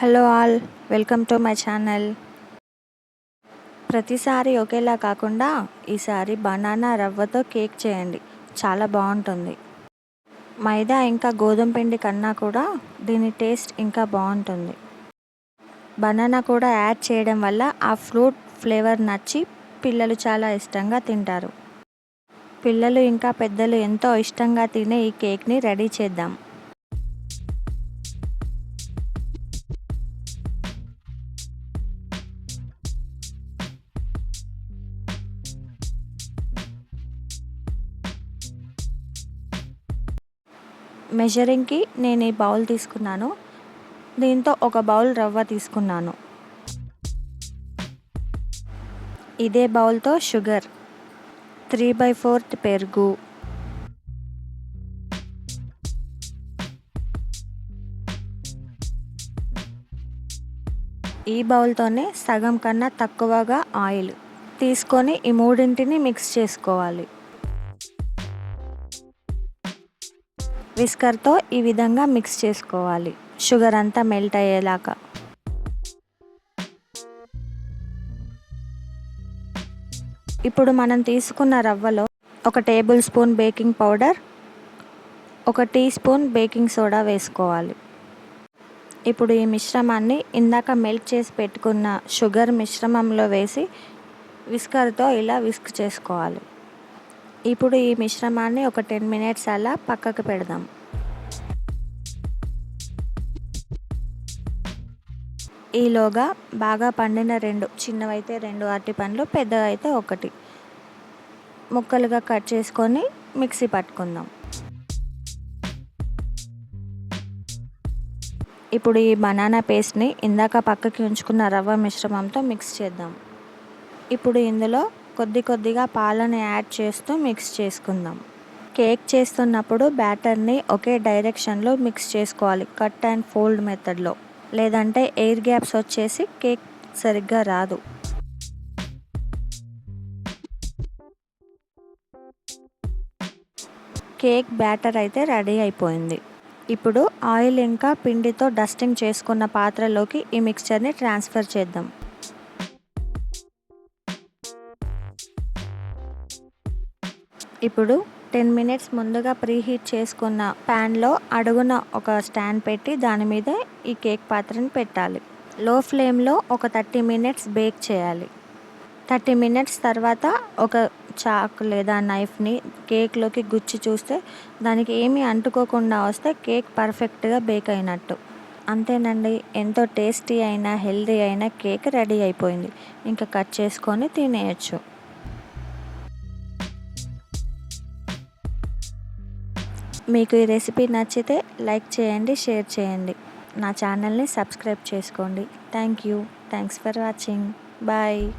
Hello all welcome to my channel. ప్రతిసారి ఒకేలా కాకుండా ఈసారి బనానా రవ్వతో కేక్ చేయండి. చాలా బాగుంటుంది. మైదా ఇంకా గోధుమ పిండి కన్నా కూడా దీని టేస్ట్ ఇంకా బాగుంటుంది. బనానా కూడా యాడ్ చేయడం వల్ల ఆ ఫ్రూట్ ఫ్లేవర్ నచ్చి పిల్లలు చాలా ఇష్టంగా తింటారు. పిల్లలు ఇంకా పెద్దలు ఎంతో ఇష్టంగా తినే ఈ కేక్ని రెడీ చేద్దాం. మెజరింగ్కి నేను ఈ బౌల్ తీసుకున్నాను. దీంతో ఒక బౌల్ రవ్వ తీసుకున్నాను. ఇదే బౌల్తో షుగర్. త్రీ బై ఫోర్త్ పెరుగు. ఈ బౌల్తోనే సగం కన్నా తక్కువగా ఆయిల్ తీసుకొని ఈ మూడింటిని మిక్స్ చేసుకోవాలి. విస్కర్తో ఈ విధంగా మిక్స్ చేసుకోవాలి. షుగర్ అంతా మెల్ట్ అయ్యేలాగా ఇప్పుడు మనం తీసుకున్న రవ్వలో ఒక టేబుల్ స్పూన్ బేకింగ్ పౌడర్ ఒక టీ స్పూన్ బేకింగ్ సోడా వేసుకోవాలి. ఇప్పుడు ఈ మిశ్రమాన్ని ఇందాక మెల్ట్ చేసి పెట్టుకున్న షుగర్ మిశ్రమంలో వేసి విస్కర్తో ఇలా విస్క్ చేసుకోవాలి. ఇప్పుడు ఈ మిశ్రమాన్ని ఒక టెన్ మినిట్స్ అలా పక్కకు పెడదాం. ఈలోగా బాగా పండిన రెండు చిన్నవైతే రెండు అరటి పండ్లు పెద్దవైతే ఒకటి. ముక్కలుగా కట్ చేసుకొని మిక్సీ పట్టుకుందాం. ఇప్పుడు ఈ బనానా పేస్ట్ని ఇందాక పక్కకి ఉంచుకున్న రవ్వ మిశ్రమంతో మిక్స్ చేద్దాం. ఇప్పుడు ఇందులో కొద్ది కొద్దిగా పాలను యాడ్ చేస్తూ మిక్స్ చేసుకుందాం. కేక్ చేస్తున్నప్పుడు బ్యాటర్ని ఒకే డైరెక్షన్లో మిక్స్ చేసుకోవాలి కట్ అండ్ ఫోల్డ్ మెథడ్లో. లేదంటే ఎయిర్ గ్యాప్స్ వచ్చేసి కేక్ సరిగ్గా రాదు. కేక్ బ్యాటర్ అయితే రెడీ అయిపోయింది. ఇప్పుడు ఆయిల్ ఇంకా పిండితో డస్టింగ్ చేసుకున్న పాత్రలోకి ఈ మిక్చర్ని ట్రాన్స్ఫర్ చేద్దాం. ఇప్పుడు టెన్ మినిట్స్ ముందుగా ప్రీహీట్ చేసుకున్న ప్యాన్లో అడుగున ఒక స్టాండ్ పెట్టి దాని మీద ఈ కేక్ పాత్రని పెట్టాలి. లో ఫ్లేమ్లో ఒక థర్టీ మినిట్స్ బేక్ చేయాలి. థర్టీ మినిట్స్ తర్వాత ఒక చాక్ లేదా నైఫ్ని కేక్లోకి గుచ్చి చూస్తే దానికి ఏమీ అంటుకోకుండా వస్తే కేక్ పర్ఫెక్ట్గా బేక్ అయినట్టు. అంతేనండి ఎంతో టేస్టీ అయిన హెల్దీ అయిన కేక్ రెడీ అయిపోయింది. ఇంకా కట్ చేసుకొని తినేయచ్చు. మీకు ఈ రెసిపీ నచ్చితే లైక్ చేయండి షేర్ చేయండి. నా ఛానల్ని సబ్స్క్రైబ్ చేసుకోండి. Thank you. Thanks for watching. Bye.